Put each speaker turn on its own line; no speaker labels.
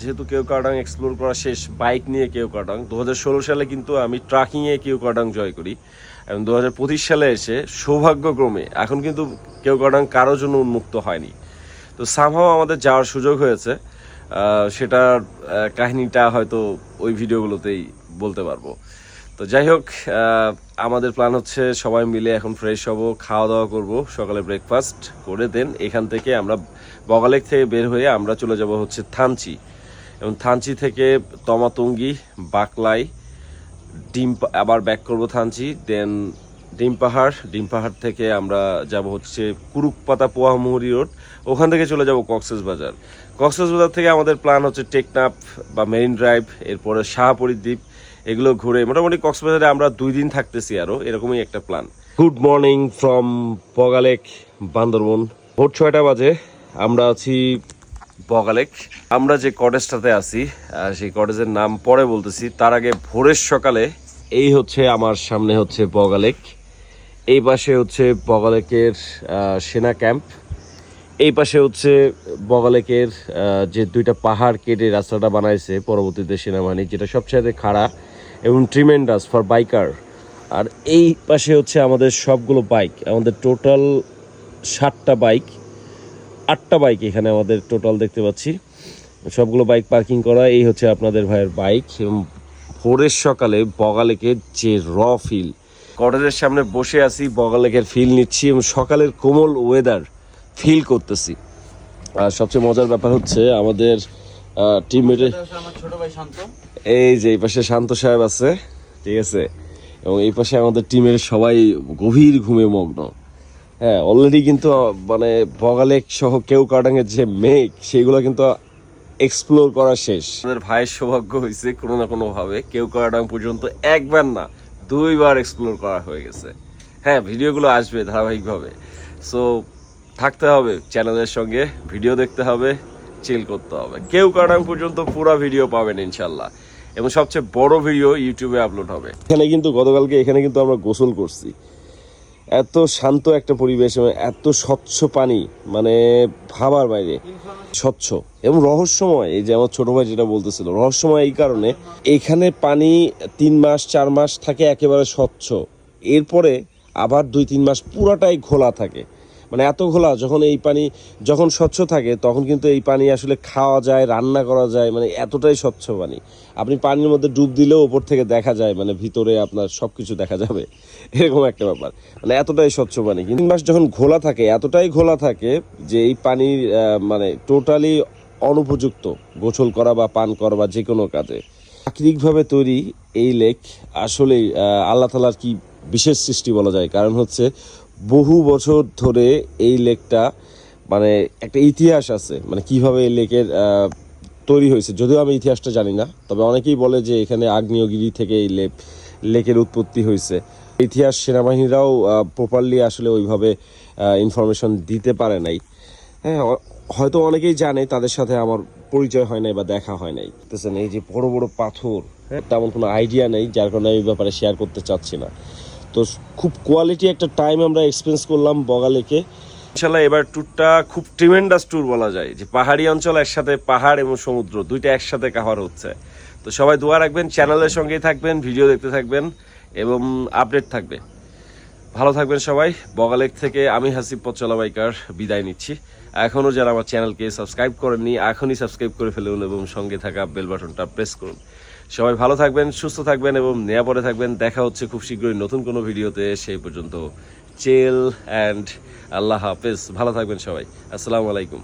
যেহেতু কেউ কার্ডাং এক্সপ্লোর করা শেষ বাইক নিয়ে কেউ কার্ডাং দু সালে কিন্তু আমি ট্রাকিংয়ে কেউ কার্ডাং জয় করি। এবং দু হাজার পঁচিশ সালে এসে সৌভাগ্যক্রমে এখন কিন্তু কেউ কার্ডাং কারোর জন্য উন্মুক্ত হয়নি। তো সামহাও আমাদের যাওয়ার সুযোগ হয়েছে। সেটার কাহিনীটা হয়তো ওই ভিডিওগুলোতেই বলতে পারব। তো যাই হোক আমাদের প্ল্যান হচ্ছে সবাই মিলে এখন ফ্রেশ হব, খাওয়া দাওয়া করব, সকালে ব্রেকফাস্ট করে দেন এখান থেকে আমরা বগালেক থেকে বের হয়ে আমরা চলে যাব হচ্ছে থানচি। এবং থানচি থেকে তমাতঙ্গি, বাকলাই, ডিম আবার ব্যাক করব থানচি দেন ডিম পাহাড়। ডিম পাহাড় থেকে আমরা যাব হচ্ছে কুরুকপাতা পোয়ামুহুরি রোড। ওখান থেকে চলে যাব কক্সেস বাজার। কক্সেস বাজার থেকে আমাদের প্ল্যান হচ্ছে টেকনাফ বা মেরিন ড্রাইভ, এরপরে শাহপুরী দ্বীপ, এগুলো ঘুরে মোটামুটি কক্সবাজারে আমরা দুই দিন থাকতেছি আরও এরকমই একটা plan good morning from পগালেক Bandarban ভোর ছয়টা বাজে, আমরা আছি বগালেক। আমরা যে কটেজটাতে আছি সেই কটেজের নাম পরে বলতেছি। তার আগে ভোরের সকালে এই হচ্ছে আমার সামনে হচ্ছে বগালেক। এই পাশে হচ্ছে বগালেকের সেনা ক্যাম্প। এই পাশে হচ্ছে বগালেকের যে দুইটা পাহাড় কেটে রাস্তাটা বানাইছে পরবর্তীতে সেনাবাহিনী, যেটা সবচেয়ে খাড়া এবং ট্রিমেন্ডাস ফর বাইকার আর এই পাশে হচ্ছে আমাদের সবগুলো বাইক আমাদের টোটাল ষাটটা বাইক আটটা বাইক এখানে আমাদের টোটাল দেখতে পাচ্ছি। সবগুলো বাইক পার্কিং করা এই হচ্ছে আপনাদের ভাইয়ের বাইক। এবং ভোরের সকালে বগালেকের যে র ফিল কটেজের সামনে বসে আছি বগালেকের ফিল নিচ্ছি এবং সকালের কোমল ওয়েদার ফিল করতেছি। আর সবচেয়ে মজার ব্যাপার হচ্ছে আমাদের টিমমেটে
আমার ছোট ভাই
এই যে এই পাশে শান্ত সাহেব আছে ঠিক আছে? এবং এই পাশে আমাদের টিমের সবাই গভীর ঘুমে মগ্ন। হ্যাঁ অলরেডি কিন্তু মানে বগালেক সহ কেউ কাটাঙের যে মেঘ, সেগুলো কিন্তু এক্সপ্লোর করা শেষ। আমাদের ভাইয়ের সৌভাগ্য হয়েছে কোনো না কোনো ভাবে কেউ কাটাং পর্যন্ত একবার না, দুইবার এক্সপ্লোর করা হয়ে গেছে। হ্যাঁ ভিডিওগুলো আসবে ধারাবাহিকভাবে। সো থাকতে হবে চ্যানেলের সঙ্গে, ভিডিও দেখতে হবে চিল করতে হবে। কেউ কাটাং পর্যন্ত পুরো ভিডিও পাবেন ইনশাল্লাহ। এবং সবচেয়ে বড় ভিডিও ইউটিউবে আপলোড হবে। এখানে কিন্তু গতকালকে এখানে কিন্তু আমরা গোসল করছি। এত শান্ত একটা পরিবেশ এবং এত স্বচ্ছ পানি মানে ভাবার বাইরে। স্বচ্ছ এবং রহস্যময়, এই যে আমার ছোট ভাই যেটা বলতেছিল, রহস্যময় এই কারণে এখানে পানি তিন মাস, চার মাস থাকে একেবারে স্বচ্ছ। এরপরে আবার দুই, তিন মাস পুরাটাই খোলা থাকে। মানে এত ঘোলা, যখন এই পানি যখন স্বচ্ছ থাকে, তখন কিন্তু এই পানি আসলে খাওয়া যায়, রান্না করা যায় মানে এতটাই স্বচ্ছ পানি। আপনি পানির মধ্যে ডুব দিলেও ওপর থেকে দেখা যায় মানে ভিতরে আপনার সব কিছু দেখা যাবে। এরকম একটা ব্যাপার। মানে এতটাই স্বচ্ছ পানি। কিন্তু মাস যখন ঘোলা থাকে, এতটাই ঘোলা থাকে যে এই পানির মানে টোটালি অনুপযুক্ত, গোসল করা বা পান করা বা যে কোনো কাজে। প্রাকৃতিকভাবে তৈরি এই লেক আসলেই আল্লাহ তালার কি বিশেষ সৃষ্টি বলা যায়। কারণ হচ্ছে বহু বছর ধরে এই লেকটা মানে একটা ইতিহাস আছে মানে কীভাবে এই লেকের তৈরি হয়েছে। যদিও আমি ইতিহাসটা জানি না, তবে অনেকেই বলে যে এখানে আগ্নেয়গিরি থেকে এই লেক, লেকের উৎপত্তি হয়েছে। ইতিহাস সেনাবাহিনীরাও প্রপারলি আসলে ওইভাবে ইনফরমেশন দিতে পারে নাই। হ্যাঁ হয়তো অনেকেই জানে, তাদের সাথে আমার পরিচয় হয় নাই বা দেখা হয় নাই। বুঝতেছেন এই যে বড় বড় পাথর হ্যাঁ তেমন কোনো আইডিয়া নেই, যার কারণে আমি ব্যাপারে শেয়ার করতে চাচ্ছি না। তো খুব কোয়ালিটি একটা টাইম আমরা এক্সপেরিয়েন্স করলাম বগালেকে। ইনশাল্লাহ এবার ট্যুরটা খুব ট্রিমেন্ডাস ট্যুর বলা যায়, যে পাহাড়ি অঞ্চল একসাথে পাহাড় এবং সমুদ্র, দুইটা একসাথে কাভার হচ্ছে। তো সবাই দোয়া রাখবেন চ্যানেলের সঙ্গেই থাকবেন ভিডিও দেখতে থাকবেন, এবং আপডেট থাকবে। ভালো থাকবেন সবাই, বগালেক থেকে আমি হাসিব পচলা বাইকার বিদায় নিচ্ছি। এখনও যারা আমার চ্যানেলকে সাবস্ক্রাইব করেননি, এখনই সাবস্ক্রাইব করে ফেলুন এবং সঙ্গে থাকা বেল বাটনটা প্রেস করুন। সবাই ভালো থাকবেন, সুস্থ থাকবেন এবং নেয়া পরে থাকবেন। দেখা হচ্ছে খুব শীঘ্রই নতুন কোনো ভিডিওতে, সেই পর্যন্ত চেল অ্যান্ড আল্লাহ হাফেজ। ভালো থাকবেন সবাই। আসসালামু আলাইকুম।